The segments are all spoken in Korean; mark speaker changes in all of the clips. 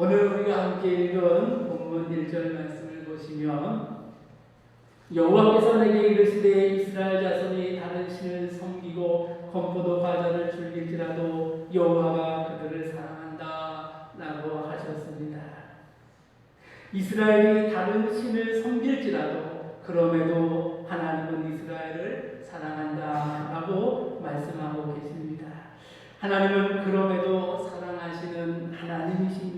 Speaker 1: 오늘 우리가 함께 읽은 본문 1절 말씀을 보시면 여호와께서 내게 이르시되 이스라엘 자손이 다른 신을 섬기고 건포도 과자를 즐길지라도 여호와가 그들을 사랑한다 라고 하셨습니다. 이스라엘이 다른 신을 섬길지라도 그럼에도 하나님은 이스라엘을 사랑한다 라고 말씀하고 계십니다. 하나님은 그럼에도 사랑하시는 하나님이십니다.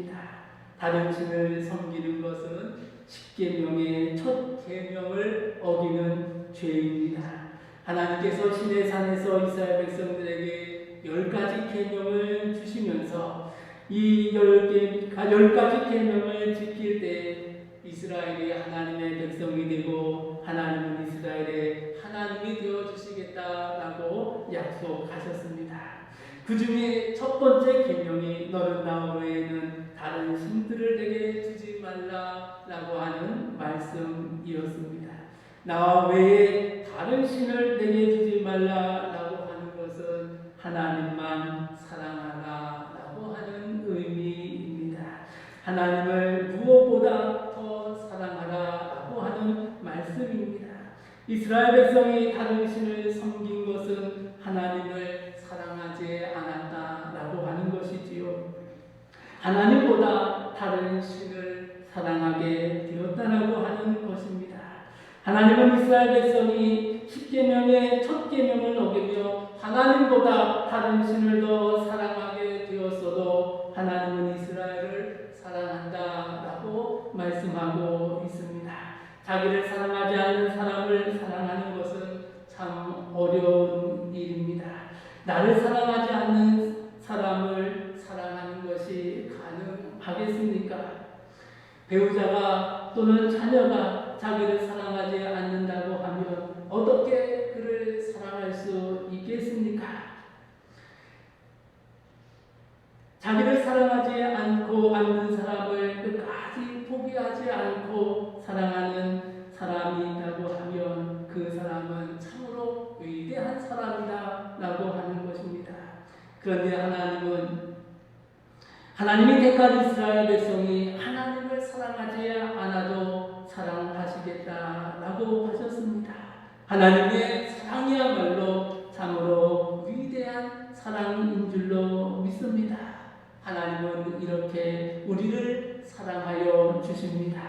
Speaker 1: 다른 신을 섬기는 것은 십계명의 첫 계명을 어기는 죄입니다. 하나님께서 신의 산에서 이스라엘 백성들에게 열 가지 계명을 주시면서 이열개 열 가지 계명을 지킬 때 이스라엘이 하나님의 백성이 되고 하나님은 이스라엘의 하나님이 되어 주시겠다라고 약속하셨습니다. 그 중에 첫 번째 계명이 너는 나 외에는 다른 신들을 내게 주지 말라라고 하는 말씀이었습니다. 나와 외에 다른 신을 내게 주지 말라라고 하는 것은 하나님만 사랑하라라고 하는 의미입니다. 하나님을 무엇보다 더 사랑하라라고 하는 말씀입니다. 이스라엘 백성이 다른 신을 섬긴 것은 하나님을 하나님보다 다른 신을 사랑하게 되었다라고 하는 것입니다. 하나님은 이스라엘 백성이 십계명의 첫 계명을 어기며 하나님보다 다른 신을 더 사랑하게 되었어도 하나님은 이스라엘을 사랑한다라고 말씀하고 있습니다. 자기를 사랑하지 않는 사람을 사랑하는 것은 참 어려운 일입니다. 나를 사랑하지 않는 사람을 사랑하는 것이 가능하겠습니까? 배우자가 또는 자녀가 자기를 사랑하지 않는다고 하면 어떻게 그를 사랑할 수 있겠습니까? 자기를 사랑하지 않고 않는 사람을 끝까지 포기하지 않고 사랑하는 사람이 있다고 하면 그 사람은 참으로 위대한 사람이다 라고 하는 것입니다. 그런데 하나님은 하나님이 택한 이스라엘 백성이 하나 사랑하지 않아도 사랑하시겠다라고 하셨습니다. 하나님의 사랑이야말로 참으로 위대한 사랑인 줄로 믿습니다. 하나님은 이렇게 우리를 사랑하여 주십니다.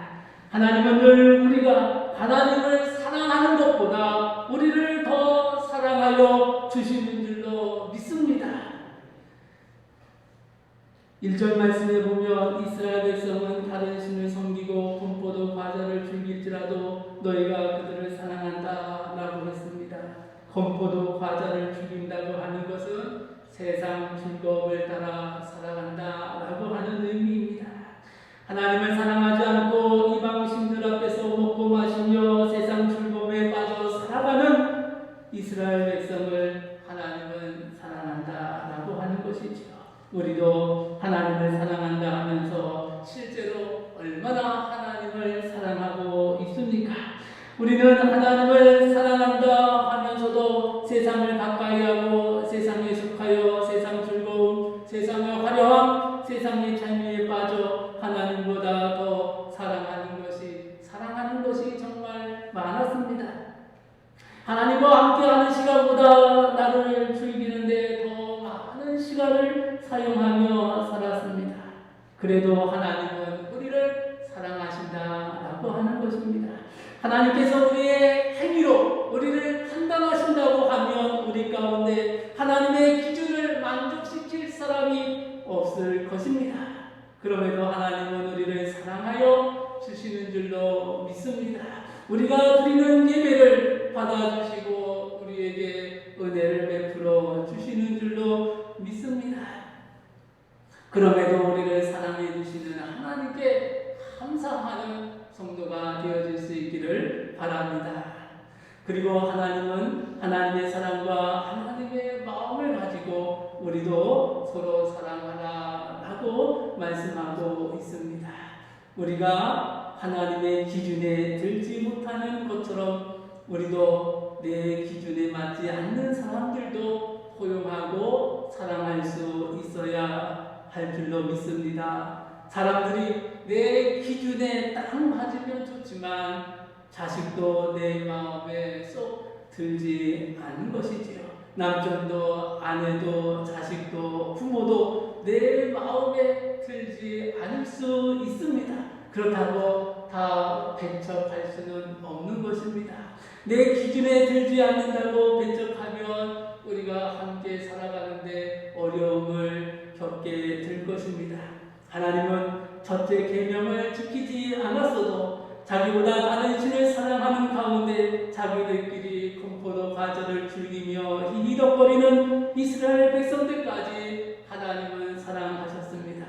Speaker 1: 하나님은 늘 우리가 하나님을 사랑하는 것보다 우리를 더 사랑하여 주시는 줄로 믿습니다. 1절 말씀에 보면 이스라엘 백성은 다른 신을 섬기고 분포도 과자를 즐길지라도 너희가 그들을 사랑한다 라고 했습니다. 건포도 과자를 죽인다고 하는 것은 세상 즐거움을 따라 살아간다 라고 하는 의미입니다. 하나님을 사랑하 우 것입니다. 하나님께서 우리의 행위로 우리를 판단하신다고 하면 우리 가운데 하나님의 기준을 만족시킬 사람이 없을 것입니다. 그럼에도 하나님은 우리를 사랑하여 주시는 줄로 믿습니다. 우리가 드리는 예배를 받아주시고 우리에게 은혜를 베풀어 주시는 줄로 믿습니다. 그럼에도 우리를 사랑해 주시는 하나님께 감사하는 성도가 되어질 수 바랍니다. 그리고 하나님은 하나님의 사랑과 하나님의 마음을 가지고 우리도 서로 사랑하라 라고 말씀하고 있습니다. 우리가 하나님의 기준에 들지 못하는 것처럼 우리도 내 기준에 맞지 않는 사람들도 포용하고 사랑할 수 있어야 할 줄로 믿습니다. 사람들이 내 기준에 딱 맞으면 좋지만 자식도 내 마음에 쏙 들지 않는 것이지요. 남편도 아내도 자식도 부모도 내 마음에 들지 않을 수 있습니다. 그렇다고 다 배척할 수는 없는 것입니다. 내 기준에 들지 않는다고 배척하면 우리가 함께 살아가는데 어려움을 겪게 될 것입니다. 하나님은 첫째 계명을 지키지 않았어도 자기보다 다른 신을 사랑하는 가운데 자기들끼리 공포도 과자를 즐기며 희희덕거리는 이스라엘 백성들까지 하나님은 사랑하셨습니다.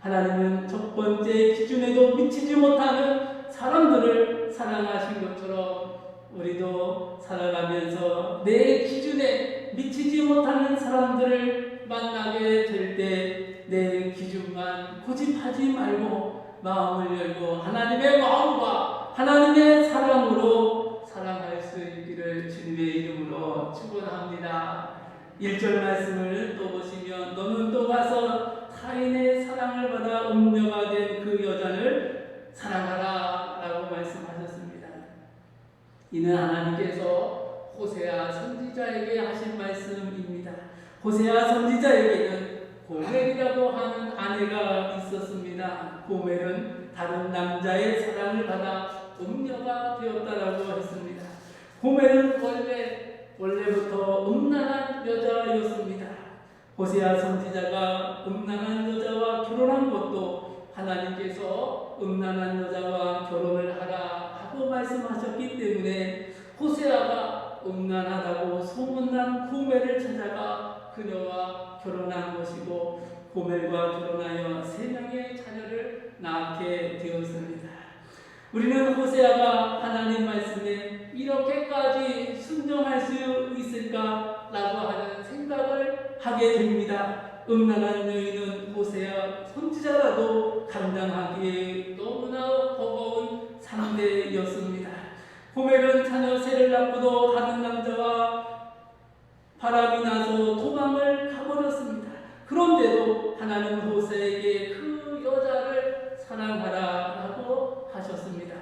Speaker 1: 하나님은 첫 번째 기준에도 미치지 못하는 사람들을 사랑하신 것처럼 우리도 살아가면서 내 기준에 미치지 못하는 사람들을 만나게 될 때 내 기준만 고집하지 말고 마음을 열고 하나님의 마음과 하나님의 사랑으로 사랑할 수 있기를 주님의 이름으로 축원합니다. 1절 말씀을 또 보시면 너는 또 가서 타인의 사랑을 받아 음녀가 된 그 여자를 사랑하라 라고 말씀하셨습니다. 이는 하나님께서 호세아 선지자에게 하신 말씀입니다. 호세아 선지자에게는 고멜이라고 하는 아내가 있었습니다. 고멜은 다른 남자의 사랑을 받아 음녀가 되었다라고 했습니다. 고멜은 원래 원래부터 음란한 여자였습니다. 호세아 선지자가 음란한 여자와 결혼한 것도 하나님께서 음란한 여자와 결혼을 하라 하고 말씀하셨기 때문에 호세아가 음란하다고 소문난 고멜을 찾아가 그녀와 결혼한 것이고 고멜과 결혼하여 세 명의 자녀를 낳게 되었습니다. 우리는 호세아가 하나님 말씀에 이렇게까지 순종할 수 있을까라고 하는 생각을 하게 됩니다. 음란한 여인은 호세아 선지자라도 감당하기에 너무나 버거운 상대였습니다. 고멜은 자녀 셋을 낳고도 다른 남자와 바람이 나서 도망을 가버렸습니다. 그런데도 하나님 호세에게 그 여자를 사랑하라 라고 하셨습니다.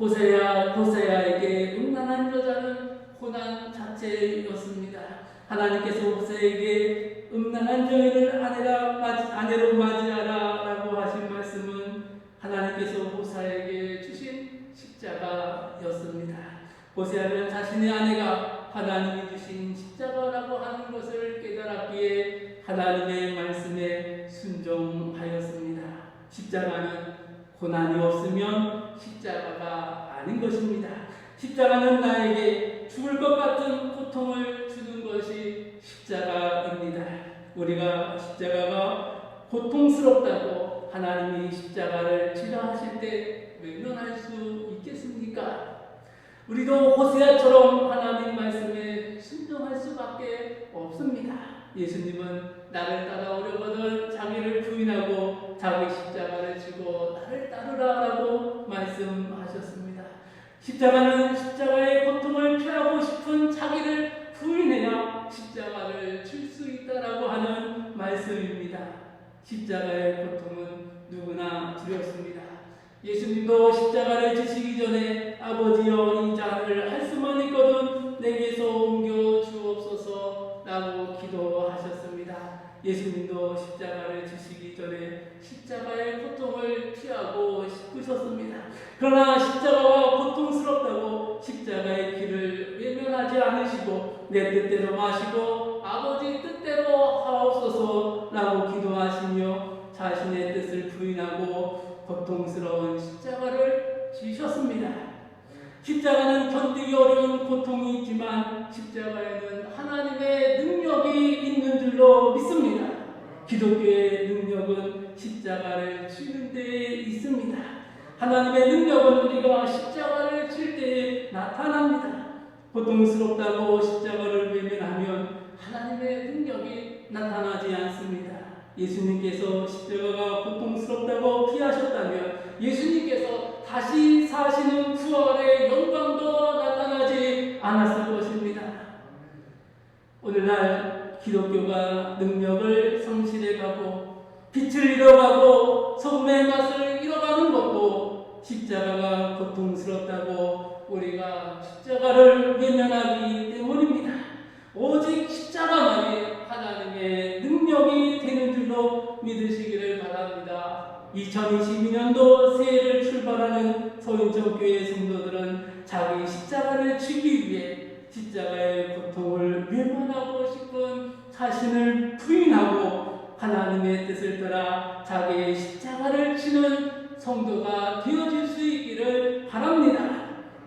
Speaker 1: 호세야 호세야에게 음란한 여자는 고난 자체였습니다. 하나님께서 호세에게 음란한 여인을 아내라 아내로 맞이하라 라고 하신 말씀은 하나님께서 호사에게 주신 십자가였습니다. 호세아는 자신의 아내가 하나님이 주신 십자가라고 하는 것을 깨달았기에 하나님의 말씀에 순종하였습니다. 십자가는 고난이 없으면 십자가가 아닌 것입니다. 십자가는 나에게 죽을 것 같은 고통을 주는 것이 십자가입니다. 우리가 십자가가 고통스럽다고 하나님이 십자가를 지라 하실 때 외면할 수 있겠습니까? 우리도 호세아처럼 하나님 말씀에 순종할 수밖에 없습니다. 예수님은 나를 따라오려거든 자기를 부인하고 자기 십자가를 지고 나를 따르라라고 말씀하셨습니다. 십자가는 십자가의 고통을 피하고 싶은 자기를 부인해야 십자가를 칠 수 있다라고 하는 말씀입니다. 십자가의 고통은 누구나 두렵습니다. 예수님도 십자가를 지시기 전에 아버지여 이 잔을 할 수만 있거든 내게서 옮겨 주옵소서 라고 기도하셨습니다. 예수님도 십자가를 지시기 전에 십자가의 고통을 피하고 싶으셨습니다. 그러나 십자가가 고통스럽다고 십자가의 길을 외면하지 않으시고 내 뜻대로 마시고 아버지 뜻대로 하옵소서라고 기도하시며 자신의 뜻을 부인하고 고통스러운 십자가를 지셨습니다. 십자가는 견디기 어려운 고통이 있지만 십자가에는 하나님의 능력이 있는 줄로 믿습니다. 기독교의 능력은 십자가를 치는 데에 있습니다. 하나님의 능력은 우리가 십자가를 칠 때에 나타납니다. 고통스럽다고 십자가를 외면하면 하나님의 능력이 나타나지 않습니다. 예수님께서 십자가가 고통스럽다고 피하셨다면 예수님께서 다시 사시는 부활의 영광도 나타나지 않았을 것입니다. 오늘날 기독교가 능력을 성실해가고 빛을 잃어가고 소금의 맛을 잃어가는 것도 십자가가 고통스럽다고 우리가 십자가를 외면하기 때문입니다. 오직 십자가만이 하나님의 능력이 되는 줄로 믿으시기를 바랍니다. 2022년도 새해 를 출발하는 소인천교회 성도들은 자기 십자가를 지기 위해 십자가의 고통을 외면하고 싶은 자신을 부인하고 하나님의 뜻을 따라 자기의 십자가를 지는 성도가 되어질 수 있기를 바랍니다.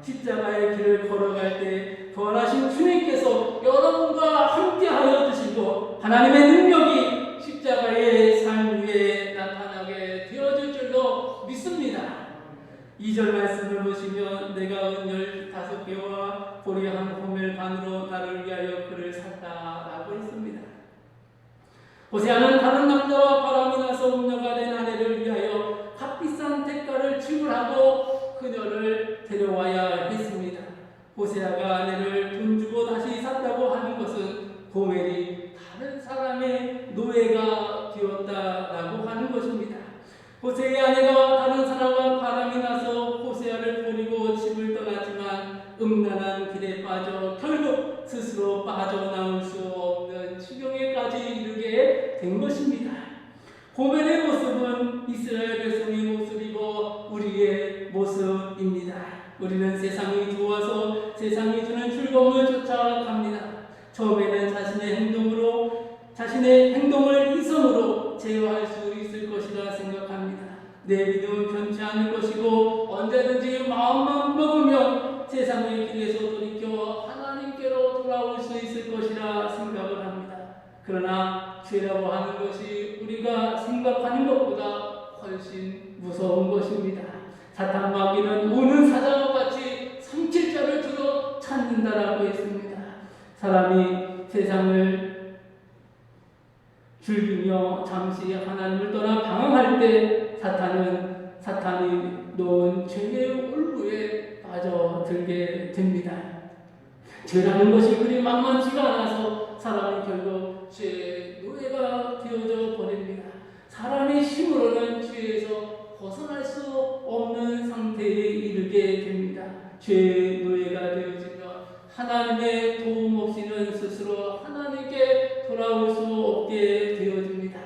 Speaker 1: 십자가의 길을 걸어갈 때 부활하신 주님께서 여러분과 함께하여 주시고 하나님의 능력 호세아는 다른 남자와 바람이 나서 음녀가 된 아내를 위하여 값비싼 대가를 지불하고 그녀를 데려와야 했습니다. 호세아가 아내를 돈 주고 다시 샀다고 하는 것은 고멜이 다른 사람의 노예가 되었다라고 하는 것입니다. 호세의 아내가 다른 사람과 바람이 나서 호세아를 버리고 집을 떠났지만 음란한 길에 빠져 결국 스스로 빠져나올 수 없는 지경에까지 이르게 된 것입니다. 고멜의 모습은 이스라엘 백성의 모습이고 우리의 모습입니다. 우리는 세상이 좋아서 세상이 주는 즐거움을 쫓아갑니다. 처음에는 자신의 행동으로 자신의 행동을 이성으로 제어할 수 있을 것이라 생각합니다. 내 믿음은 변치 않을 것이고 언제든지 마음만 먹으면 세상의 길에서 돌이켜 하나님께로 돌아올 수 있을 것이라 생각을 합니다. 그러나 죄라고 하는 것이 우리가 생각하는 것보다 훨씬 무서운 것입니다. 사탄 마귀는 우는 사자와 같이 삼킬자를 들어 찾는다라고 했습니다. 사람이 세상을 즐기며 잠시 하나님을 떠나 방황할 때 사탄은 사탄이 놓은 죄의 올무에 빠져들게 됩니다. 죄라는 것이 그리 만만치가 않아서 사람이 결국 죄의 노예가 되어져 버립니다. 사람의 힘으로는 죄에서 벗어날 수 없는 상태에 이르게 됩니다. 죄의 노예가 되어지면 하나님의 도움 없이는 스스로 하나님께 돌아올 수 없게 되어집니다.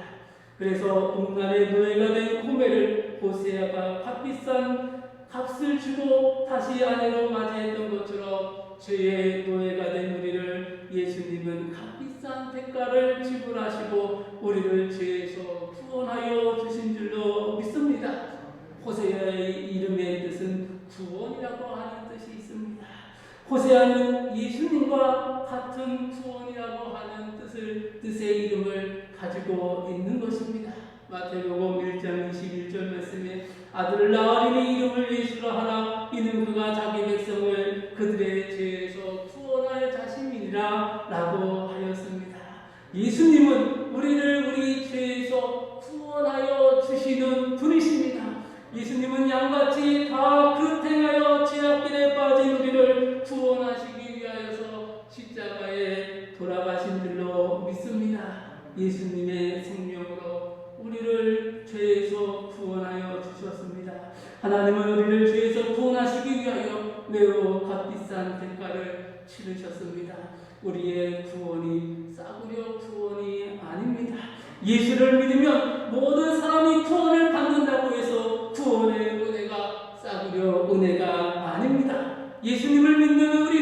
Speaker 1: 그래서 음란의 노예가 된 호메를 호세아가 값비싼 값을 주고 다시 아내로 맞이했던 것처럼 죄의 노예가 된 우리를 예수님은 값 비싼 대가를 지불하시고 우리를 죄에서 구원하여 주신 줄로 믿습니다. 호세아의 이름의 뜻은 구원이라고 하는 뜻이 있습니다. 호세아는 예수님과 같은 구원이라고 하는 뜻을 뜻의 이름을 가지고 있는 것입니다. 마태복음 1장 21절 말씀에 아들을 낳으리니 이름을 예수라 하라 이는 그가 자기 백성을 그들의 예수님은 우리를 우리 죄 예수를 믿으면 모든 사람이 구원을 받는다고 해서 구원의 은혜가 싸구려 은혜가 아닙니다. 예수님을 믿는 우리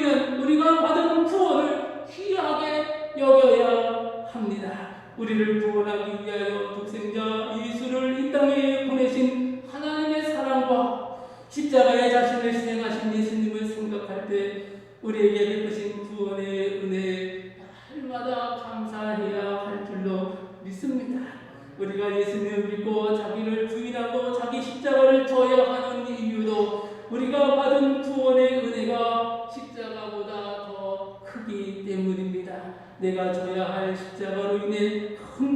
Speaker 1: 져야 하는 이유도 우리가 받은 구원의 은혜가 십자가보다 더 크기 때문입니다. 내가 져야 할 십자가로 인해 큰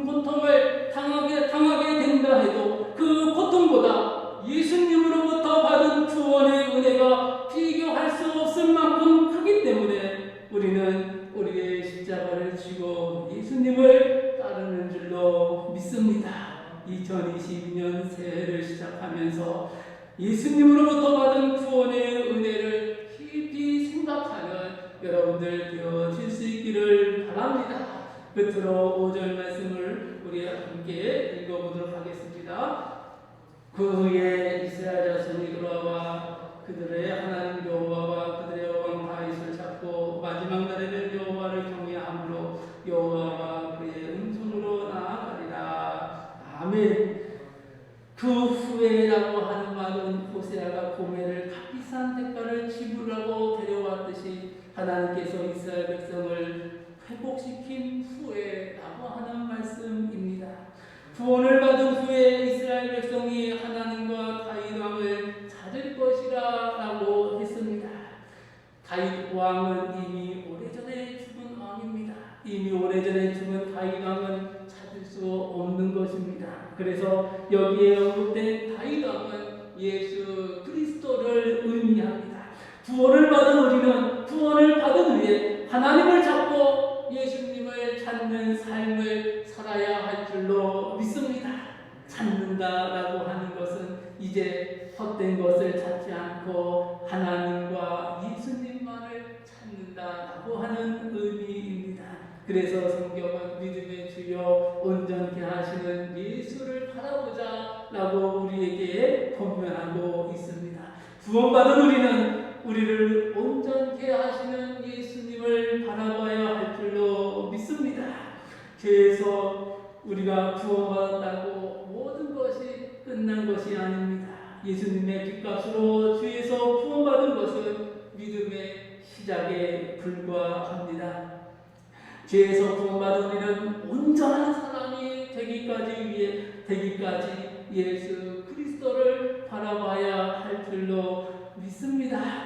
Speaker 1: 여러분들 되어질 수 있기를 바랍니다. 끝으로 5절 말씀을 우리 함께 읽어보도록 하겠습니다. 그 후에 이스라엘 자손이 돌아와 그들의 하나님 여호와와 그들의 왕 다윗을 잡고 마지막 날에 는 여호와를 경외함으로 여호와와 그의 음성으로 나아가리라. 아멘. 그 하나님께서 이스라엘 백성을 회복시킨 후에라고 하는 말씀입니다. 구원을 받은 후에 이스라엘 백성이 하나님과 다윗 왕을 찾을 것이라라고 했습니다. 다윗 왕은 이미 오래전에 죽은 왕입니다. 이미 오래전에 죽은 다윗 왕은 찾을 수 없는 것입니다. 그래서 여기에 이제 헛된 것을 찾지 않고 하나님과 예수님만을 찾는다라고 하는 의미입니다. 그래서 성경은 믿음의 주여 온전케 하시는 예수를 바라보자라고 우리에게 권면하고 있습니다. 구원받은 우리는 우리를 온전케 하시는 예수님을 바라봐야 할 줄로 믿습니다. 죄에서 우리가 구원받았다고 모든 것이 끝난 것이 아닙니다. 예수님의 빚값으로 주에서 구원받은 것은 믿음의 시작에 불과합니다. 죄에서 구원받은 우리는 온전한 사람이 되기까지 위해 되기까지 예수 그리스도를 바라봐야 할 줄로 믿습니다.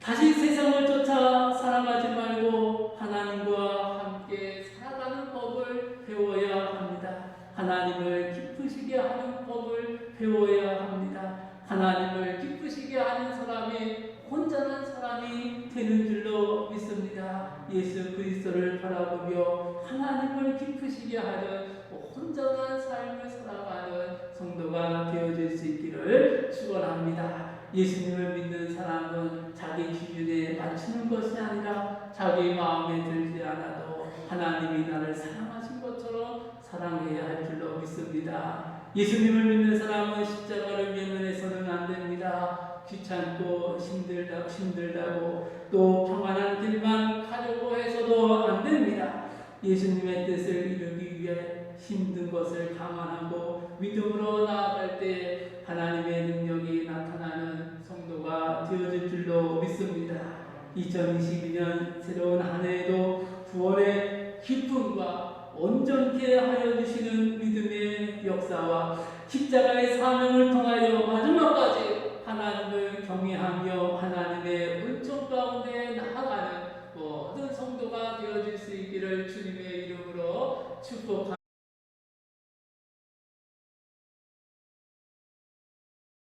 Speaker 1: 다시 세상을 쫓아 살아가지 말고 하나님과 함께 살아가는 법을 배워야 합니다. 하나님을 기쁘시게 하는 법을 배워야 합니다. 하나님을 기쁘시게 하는 사람이 온전한 사람이 되는 줄로 믿습니다. 예수 그리스도를 바라보며 하나님을 기쁘시게 하는 온전한 삶을 살아가는 성도가 되어질 수 있기를 축원합니다. 예수님을 믿는 사람은 자기 기준에 맞추는 것이 아니라 자기 마음에 들지 않아도 하나님이 나를 것처럼 사랑해야 할 줄로 믿습니다. 예수님을 믿는 사람은 십자가를 외면해서는 안 됩니다. 귀찮고 힘들다, 힘들다고 또 평안한 길만 가려고 해서도 안 됩니다. 예수님의 뜻을 이루기 위해 힘든 것을 감안하고 믿음으로 나아갈 때 하나님의 능력이 나타나는 성도가 되어질 줄로 믿습니다. 2022년 새로운 한 해에도 구원의 온전케 하여 주시는 믿음의 역사와 십자가의 사명을 통하여 마지막까지 하나님을 경외하며 하나님의 은총 가운데 나아가는 모든 성도가 되어질 수 있기를 주님의 이름으로 축복합니다.